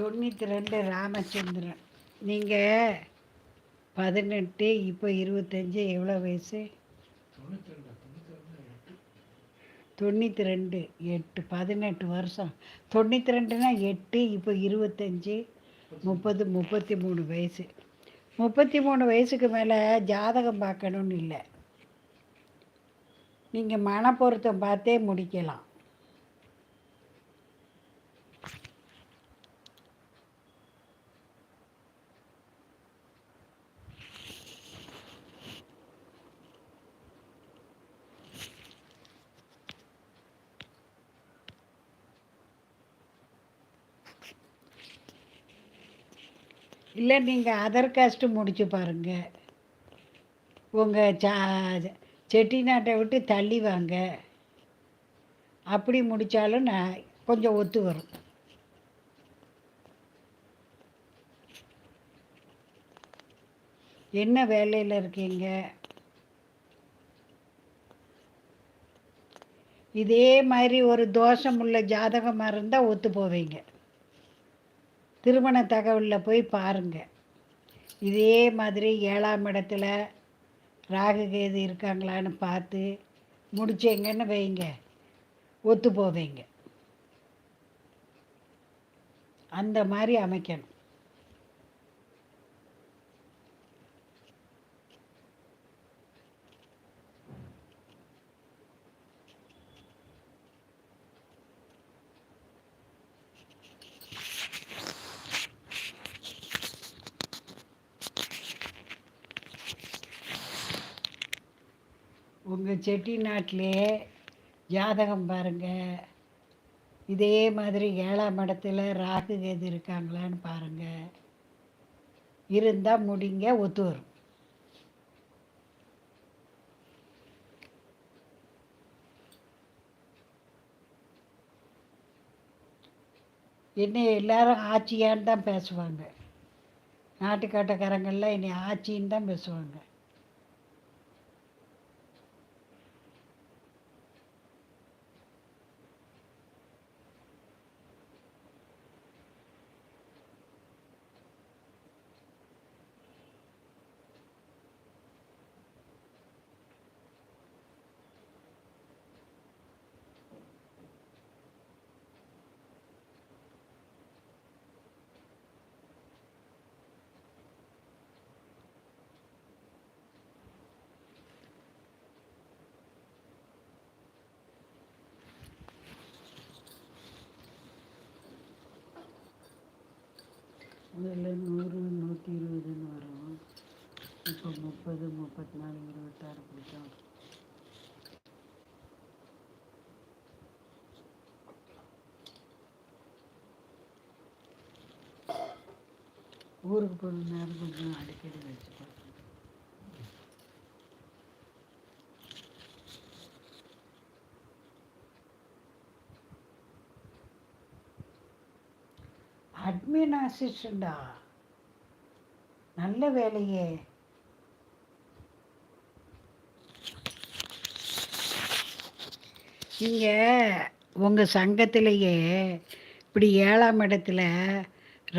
தொண்ணூற்றி ரெண்டு ராமச்சந்திரன். நீங்கள் பதினெட்டு இப்போ இருபத்தஞ்சி எவ்வளோ வயசு? தொண்ணூற்றி ரெண்டு எட்டு பதினெட்டு வருஷம். தொண்ணூற்றி ரெண்டுனா எட்டு இப்போ இருபத்தஞ்சி முப்பது முப்பத்தி மூணு வயசு. முப்பத்தி மூணு வயசுக்கு மேலே ஜாதகம் பார்க்கணுன்னு இல்லை. நீங்கள் மன பொருத்தம் பார்த்தே முடிக்கலாம். இல்லை நீங்கள் அதர் காஸ்ட்டு முடிச்சு பாருங்கள் உங்கள் சா செட்டிநாட்டை விட்டு தள்ளி வாங்க. அப்படி முடித்தாலும் நான் கொஞ்சம் ஒத்து வரும். என்ன வேலையில் இருக்கீங்க? இதே மாதிரி ஒரு தோஷம் உள்ள ஜாதகமாக இருந்தால் ஒத்து போவீங்க. திருமண தகவலில் போய் பாருங்கள் இதே மாதிரி ஏழாம் இடத்துல ராகு கேது இருக்காங்களான்னு பார்த்து முடிச்சீங்கன்னு வைங்க. ஒத்து போவீங்க. அந்த மாதிரி அமைக்கணும். உங்கள் செட்டிநாட்டிலே ஜாதகம் பாருங்கள் இதே மாதிரி ஏழாம் இடத்துல ராகு கேது இருக்காங்களான்னு பாருங்கள் இருந்தால் முடிங்க ஒத்து வரும். என்னை எல்லாரும் ஆட்சியான்னு தான் பேசுவாங்க. நாட்டுக்காட்டக்காரங்கள்லாம் என்னை ஆட்சின்னு தான் பேசுவாங்க. முதல்ல நூறு நூற்றி இருபதுன்னு வரும். இப்போ முப்பது முப்பத்தி நாலு இருபத்தாறு பிடிக்கும். ஊருக்கு போன நேரம் கொஞ்சம் அடிக்கடி வச்சு அட்மின் அசிஸ்டண்டா நல்ல வேலையே. நீங்கள் உங்கள் சங்கத்திலேயே இப்படி ஏழாம் இடத்துல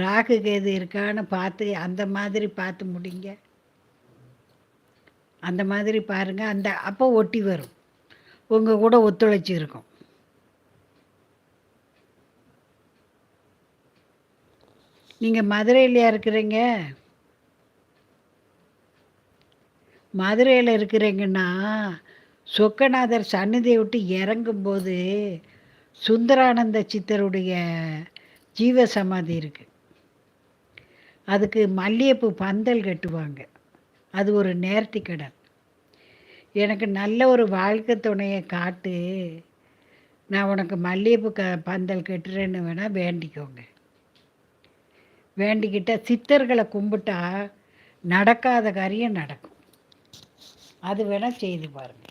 ராகு கேது இருக்கான்னு பார்த்து அந்த மாதிரி பார்த்து முடிங்க. அந்த மாதிரி பாருங்கள் அந்த அப்போ ஒட்டி வரும். உங்கள் கூட ஒத்துழைச்சி இருக்கும் நீங்கள் மதுரையிலையா இருக்கிறீங்க? மதுரையில் இருக்கிறீங்கன்னா சொக்கநாதர் சன்னதியை விட்டு இறங்கும்போது சுந்தரானந்த சித்தருடைய ஜீவ சமாதி இருக்குது அதுக்கு மல்லிகைப்பூ பந்தல் கட்டுவாங்க. அது ஒரு நேர்த்தி கடன் எனக்கு நல்ல ஒரு வாழ்க்கை துணையை காட்டு. நான் உனக்கு மல்லிகைப்பூ க பந்தல் கட்டுறேன்னு வேணால் வேண்டிக்கோங்க. வேண்டிக்கிட்ட சித்தர்களை கும்பிட்டா நடக்காத காரியம் நடக்கும். அது வேணால் செய்து பாருங்கள்